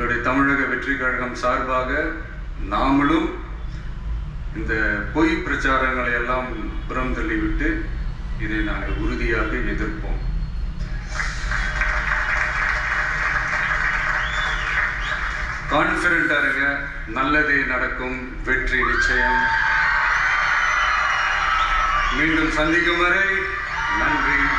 நம்மளுடைய தமிழக வெற்றி கழகம் சார்பாக நாமளும் இந்த பொய் பிரச்சாரங்களை எல்லாம் புறம் தள்ளிவிட்டு இதை நாங்கள் உறுதியாக எதிர்ப்போம். கான்பிடண்டா இருங்க. நல்லதே நடக்கும். வெற்றி நிச்சயம். மீண்டும் சந்திக்கும் வரை நன்றி.